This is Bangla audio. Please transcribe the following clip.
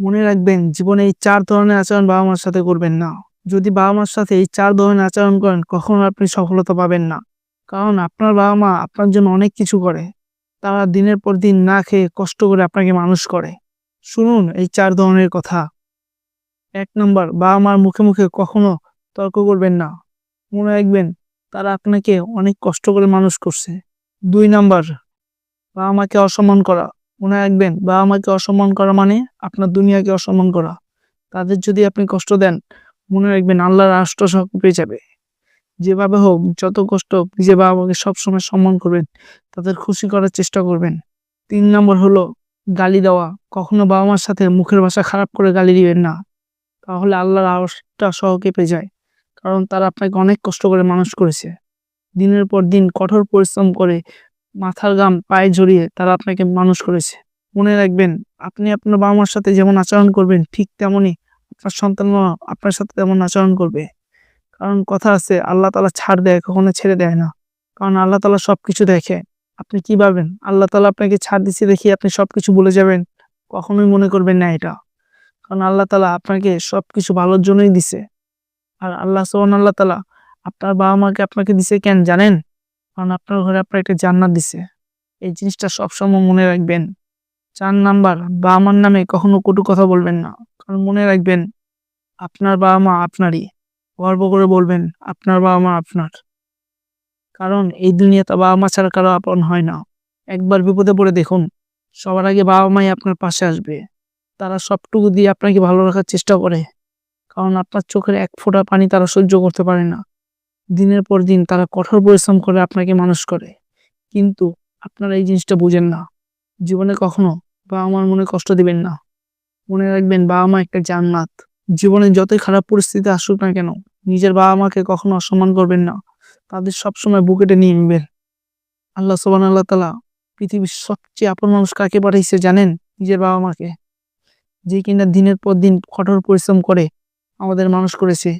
মনে রাখবেন, জীবনে এই চার ধরনের আচরণ বাবা মার সাথে করবেন না। যদি বাবা মার সাথে এই চার ধরনের আচরণ করেন, কখনো আপনি সফলতা পাবেন না। কারণ আপনার বাবা মা আপনার জন্য অনেক কিছু করে। তারা দিনের পর দিন না খেয়ে কষ্ট করে আপনাকে মানুষ করে। শুনুন এই চার ধরনের কথা। এক নম্বর, বাবা মার মুখে মুখে কখনো তর্ক করবেন না। মনে রাখবেন, তারা আপনাকে অনেক কষ্ট করে মানুষ করছে। দুই নাম্বার, বাবা মাকে অসম্মান করা। মনে রাখবেন, বাবা মাকে অসম্মান করা মানে আপনার দুনিয়াকে অসম্মান করা। তাদের যদি আপনি কষ্ট দেন, মনে রাখবেন আল্লাহর রাষ্ট্র সহ পেয়ে যাবে। যেভাবে হোক, যত কষ্ট নিজে বাবা মাকে সবসময় সম্মান করবেন, তাদের খুশি করার চেষ্টা করবেন। তিন নম্বর হলো গালি দেওয়া। কখনো বাবা মার সাথে মুখের ভাষা খারাপ করে গালি দিবেন না। তাহলে আল্লাহর আওয়াজটা সহ কেঁপে যায়, কারণ তারা আপনাকে অনেক কষ্ট করে মানুষ করেছে। দিনের পর দিন কঠোর পরিশ্রম করে মাথার গাম পায়ে জড়িয়ে তারা আপনাকে মানুষ করেছে। মনে রাখবেন, আপনি আপনার বাবা মার সাথে যেমন আচরণ করবেন, ঠিক তেমনই আপনার সন্তানরা আপনার সাথে তেমন আচরণ করবে। কারণ কথা আছে, আল্লাহ তালা ছাড় দেয়, কখনো ছেড়ে দেয় না। কারণ আল্লাহ তালা সব কিছু দেখে। আপনি কি ভাবেন? আল্লাহ তালা আপনাকে ছাড় দিচ্ছে দেখি আপনি সব কিছু ভুলে যাবেন। কখনোই মনে করবেন না এটা। কারণ আল্লাহ তালা আপনাকে সব কিছু ভালোর জন্যই দিছে। আর আল্লাহ সোহান আল্লাহ তালা আপনার বাবা মাকে আপনাকে দিছে কেন, জানেন? কারণ আপনার ঘরে আপনার একটা জান্নাত দিছে। এই জিনিসটা সবসময় মনে রাখবেন। চার নাম্বার বাবা মার নামে কখনো কটু কথা বলবেন না। কারণ মনে রাখবেন, আপনার বাবা মা আপনারই। গর্ব করে বলবেন, আপনার বাবা মা আপনার। কারণ এই দুনিয়াতে বাবা মা ছাড়া কারও আপন হয় না। একবার বিপদে পড়ে দেখুন, সবার আগে বাবা মাই আপনার পাশে আসবে। তারা সবটুকু দিয়ে আপনাকে ভালো রাখার চেষ্টা করে। কারণ আপনার চোখের এক ফোঁটা পানি তারা সহ্য করতে পারে না। দিনের পর দিন তারা কঠোর পরিশ্রম করে আপনাকে মানুষ করে। কিন্তু আপনারা এই জিনিসটা বুঝেন না। জীবনে কখনো বাবা মার মনে কষ্ট দিবেন না। মনে রাখবেন বাবা মা একটা জান্নাত। জীবনে যতই খারাপ পরিস্থিতি আসুক না কেন, নিজের বাবা মাকে কখনো অসম্মান করবেন না। তাদের সবসময় বুকেটে নিয়ে নেবেন। আল্লাহ সোবান আল্লাহ তালা পৃথিবীর সবচেয়ে আপন মানুষ কাকে পাঠিয়েছে জানেন? নিজের বাবা মাকে যে কিনা দিনের পর দিন কঠোর পরিশ্রম করে আমাদের মানুষ করেছে।